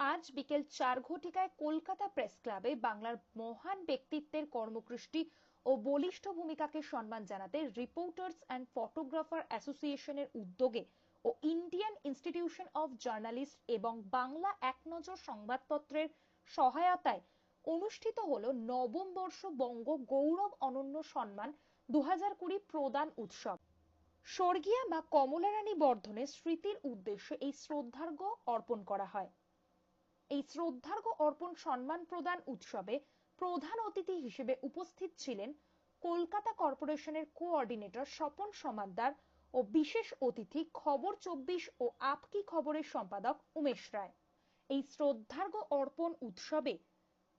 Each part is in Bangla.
আজ বিকেল চার ঘটিকায় কলকাতা প্রেস ক্লাবে বাংলার মহান ব্যক্তিত্বের কর্মকৃষ্টি ও বলিষ্ঠ ভূমিকাকে সম্মান জানাতে রিপোর্টার্স অ্যান্ড ফটোগ্রাফার অ্যাসোসিয়েশনের উদ্যোগে ও ইন্ডিয়ান ইনস্টিটিউশন অফ জার্নালিস্ট এবং বাংলা এক নজর সংবাদপত্রের সহায়তায় অনুষ্ঠিত হল নবম বর্ষ বঙ্গ গৌরব অনন্য সম্মান দু প্রদান উৎসব। স্বর্গীয়া কমলা রানী বর্ধনের স্মৃতির উদ্দেশ্যে এই শ্রদ্ধার্ঘ্য অর্পণ করা হয়। এই শ্রদ্ধার্ঘ্য অর্পণ সম্মান প্রদান উৎসবে প্রধান অতিথি হিসেবে উপস্থিত ছিলেন কলকাতা কর্পোরেশনের কোঅর্ডিনেটর স্বপন সমাদ্দার ও বিশেষ অতিথি খবর চব্বিশ ও আপকি খবরের সম্পাদক উমেশ রায়। এই শ্রদ্ধার্ঘ্য অর্পণ উৎসবে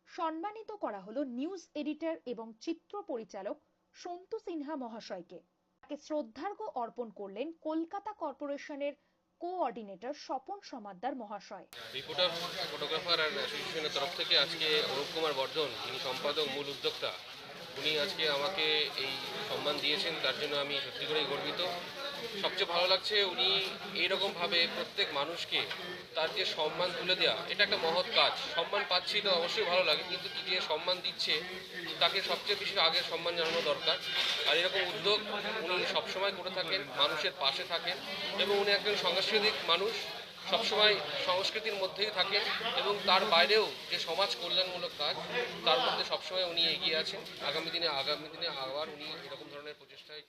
সম্মানিত করা হলো নিউজ এডিটর এবং চিত্র পরিচালক সন্তু সিনহা মহাশয়কে। তাকে শ্রদ্ধার্ঘ্য অর্পণ করলেন কলকাতা কর্পোরেশনের কোঅর্ডিনেটর স্বপন সমাদ্দার মহাশয়। রিপোর্টার ফটোগ্রাফার আর অ্যাসোসিয়েশনের তরফ থেকে আজকে অরূপ কুমার বর্ধন, যিনি সম্পাদক, মূল উদ্যোক্তা, উনি আজকে আমাকে এই সম্মান দিয়েছেন। তার জন্য আমি সত্যি করেই গর্বিত। সবচেয়ে ভালো লাগছে উনি এইরকমভাবে প্রত্যেক মানুষকে তার যে সম্মান তুলে দেওয়া এটা একটা মহৎ কাজ। সম্মান পাচ্ছি তো অবশ্যই ভালো লাগে, কিন্তু যে সম্মান দিচ্ছে, তাকে সবচেয়ে বেশি আগে সম্মান জানানো দরকার। আর এরকম উদ্যোগ উনি সবসময় করে থাকেন, মানুষের পাশে থাকেন এবং উনি একজন সাংস্কৃতিক মানুষ, সবসময় সংস্কৃতির মধ্যেই থাকেন এবং তার বাইরেও যে সমাজ কল্যাণমূলক কাজ, তার মধ্যে সবসময় উনি এগিয়ে আছেন। আগামী দিনে আগামী দিনে আবার উনি এরকম ধরনের প্রচেষ্টায়